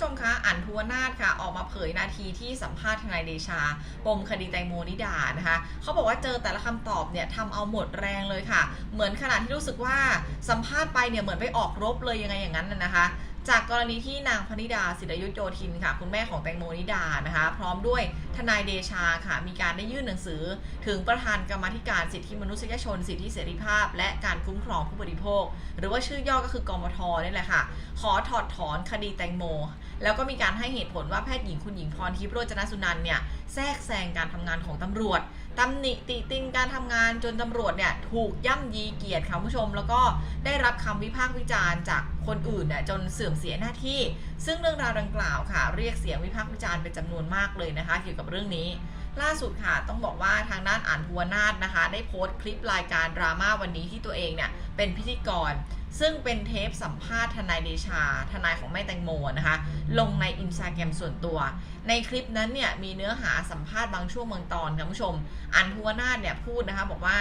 ผู้ชมคะอันทัวนาถค่ะออกมาเผยนาทีที่สัมภาษณ์ทนายเดชา ปมคดีแตงโมนิดานะคะเขาบอกว่าเจอแต่ละคำตอบเนี่ยทำเอาหมดแรงเลยค่ะ เหมือนขนาดที่รู้สึกว่าสัมภาษณ์ไปเนี่ยเหมือนไปออกรบเลยยังไงอย่างนั้นนะคะจากกรณีที่นางพนิดาศิรยุทธโยธินค่ะ คุณแม่ของแตงโมนิดานะคะ พร้อมด้วยทนายเดชาค่ะ มีการได้ยื่นหนังสือ ถึงประธานกรรมธิการสิทธิมนุษยชน สิทธิเสรีภาพ และการคุ้มครองผู้บริโภค หรือว่าชื่อย่อก็คือกมทนี่แหละค่ะ ขอถอดถอนคดีแตงโม แล้วก็มีการให้เหตุผลว่าแพทย์หญิงคุณหญิงพรทิพย์โรจนสุนันเนี่ย แทรกแซงการทำงานของตำรวจตำหนิติติงการทำงานจนตำรวจเนี่ยถูกย่ำยีเกียรติค่ะผู้ชม แล้วก็ได้รับคำวิพากษ์วิจารณ์จากคนอื่นเนี่ยจนเสื่อมเสียหน้าที่ ซึ่งเรื่องราวดังกล่าวค่ะ เรียกเสียงวิพากษ์วิจารณ์เป็นจำนวนมากเลยนะคะ เกี่ยวกับเรื่องนี้ ล่าสุดค่ะ ต้องบอกว่าทางด้านอ่านทัวนาถนะคะ ได้โพสต์คลิปรายการดราม่าวันนี้ที่ตัวเองเนี่ยเป็นพิธีกร ซึ่งเป็นเทปสัมภาษณ์ทนายเดชา ทนายของแม่แตงโมนะคะ ลงในอินสตาแกรมส่วนตัว ในคลิปนั้นเนี่ยมีเนื้อหาสัมภาษณ์บางช่วงบางตอนค่ะคุณผู้ชม อันทัวนาถเนี่ยพูดนะคะบอกว่า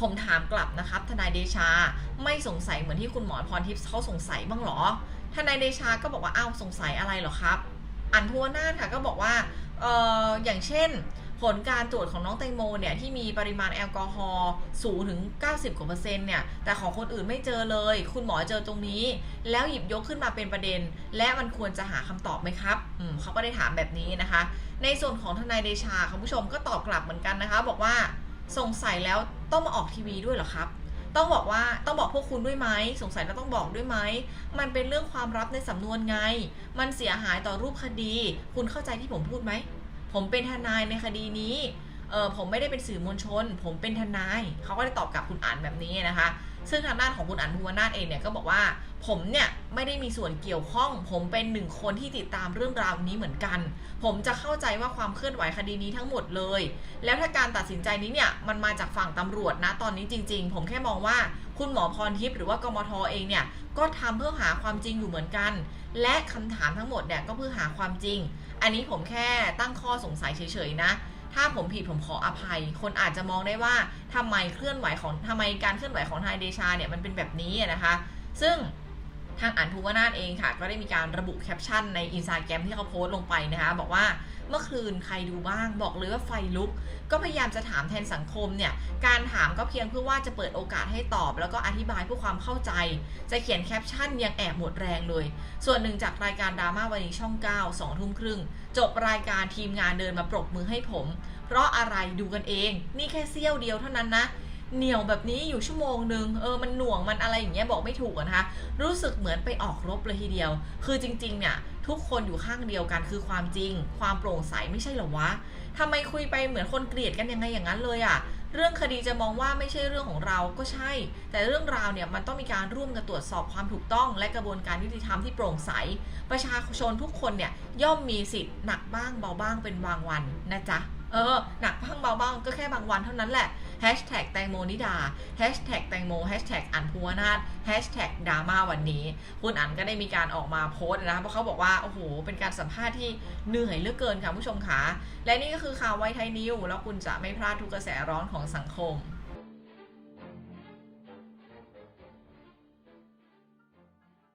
ผมถามกลับนะครับ ทนายเดชาไม่สงสัยเหมือนที่คุณหมอพรทิพย์เขาสงสัยบ้างหรอ ทนายเดชาก็บอกว่าอ้าวสงสัยอะไรหรอครับ อันทัวนาค่ะก็บอกว่าเอออย่างเช่น ผลการตรวจของน้องแตงโมเนี่ยที่มีปริมาณแอลกอฮอล์สูงถึง 90กว่าเปอร์เซ็นต์เนี่ยแต่ของคนอื่นไม่เจอเลย คุณหมอเจอตรงนี้ แล้วหยิบยกขึ้นมาเป็นประเด็น และมันควรจะหาคำตอบไหมครับอืมเขาก็ได้ถามแบบนี้นะคะ ในส่วนของทนายเดชาคุณผู้ชมก็ตอบกลับเหมือนกันนะคะ บอกว่า สงสัยแล้วต้องมาออกทีวีด้วยเหรอครับ ต้องบอกว่าต้องบอกพวกคุณด้วยไหมสงสัยแล้วต้องบอกด้วยไหมมันเป็นเรื่องความลับในสำนวนไง มันเสียหายต่อรูปคดี คุณเข้าใจที่ผมพูดไหมผมเป็นทนายในคดีนี้ เออผมไม่ได้เป็นสื่อมวลชน ผมเป็นทนายเขาก็ได้ตอบกลับคุณอ่านแบบนี้นะคะ ซึ่งทางด้านของคุณอันภูวนาถเองเนี่ยก็บอกว่า ผมเนี่ยไม่ได้มีส่วนเกี่ยวข้อง ผมเป็นหนึ่งคนที่ติดตามเรื่องราวนี้เหมือนกัน ผมจะเข้าใจว่าความเคลื่อนไหวคดีนี้ทั้งหมดเลย แล้วถ้าการตัดสินใจนี้เนี่ยมันมาจากฝั่งตำรวจนะตอนนี้จริง ๆ ผมแค่มองว่าคุณหมอพรทิพย์หรือว่ากมทเองเนี่ยก็ทำเพื่อหาความจริงอยู่เหมือนกัน และคำถามทั้งหมดเนี่ยก็เพื่อหาความจริง อันนี้ผมแค่ตั้งข้อสงสัยเฉยๆนะ ถ้าผมผิดผมขออภัย คนอาจจะมองได้ว่าทำไมเคลื่อนไหวของทำไมการเคลื่อนไหวของทนายเดชาเนี่ยมันเป็นแบบนี้นะคะ ซึ่ง ทางอันภูวนาถเองค่ะ ก็ได้มีการระบุแคปชั่นในอินสตาแกรมที่เขาโพสต์ลงไปนะคะ บอกว่าเมื่อคืนใครดูบ้างบอกเลยว่าไฟลุก ก็พยายามจะถามแทนสังคมเนี่ย การถามก็เพียงเพื่อว่าจะเปิดโอกาสให้ตอบ แล้วก็อธิบายเพื่อความเข้าใจ จะเขียนแคปชั่นยังแอบหมดแรงเลย ส่วนหนึ่งจากรายการดราม่าวันนี้ช่อง9 2ทุ่มครึ่งจบรายการทีมงานเดินมาปรบมือให้ผม เพราะอะไรดูกันเอง นี่แค่เสี้ยวเดียวเท่านั้นนะ เหนียวแบบนี้อยู่ชั่วโมงหนึ่งเออมันหน่วงมันอะไรอย่างเงี้ยบอกไม่ถูกนะคะ รู้สึกเหมือนไปออกรบเลยทีเดียว คือจริงๆเนี่ยทุกคนอยู่ข้างเดียวกันคือความจริง ความโปร่งใสไม่ใช่หรอวะทำไมคุยไปเหมือนคนเกลียดกันยังไงอย่างนั้นเลยอะเรื่องคดีจะมองว่าไม่ใช่เรื่องของเราก็ใช่ แต่เรื่องราวเนี่ยมันต้องมีการร่วมกันตรวจสอบความถูกต้อง และกระบวนการยุติธรรมที่โปร่งใส ประชาชนทุกคนเนี่ยย่อมมีสิทธิ์หนักบ้างเบาบ้างเป็นบางวันนะจ๊ะเออหนักบ้างเบาบ้างก็แค่บางวันเท่านั้นแหละ แฮชแท็กแตงโมนิดาแฮชแท็กแตงโมแฮชแท็กอันพัวนาถแฮชแท็กดราม่าวันนี้ คุณอันก็ได้มีการออกมาโพสต์นะคะเพราะเขาบอกว่า โอ้โห เป็นการสัมภาษณ์ที่เหนื่อยเหลือเกินค่ะผู้ชมคะและนี่ก็คือข่าวไวไทยนิวแล้วคุณจะไม่พลาดทุกกระแสร้อนของสังคม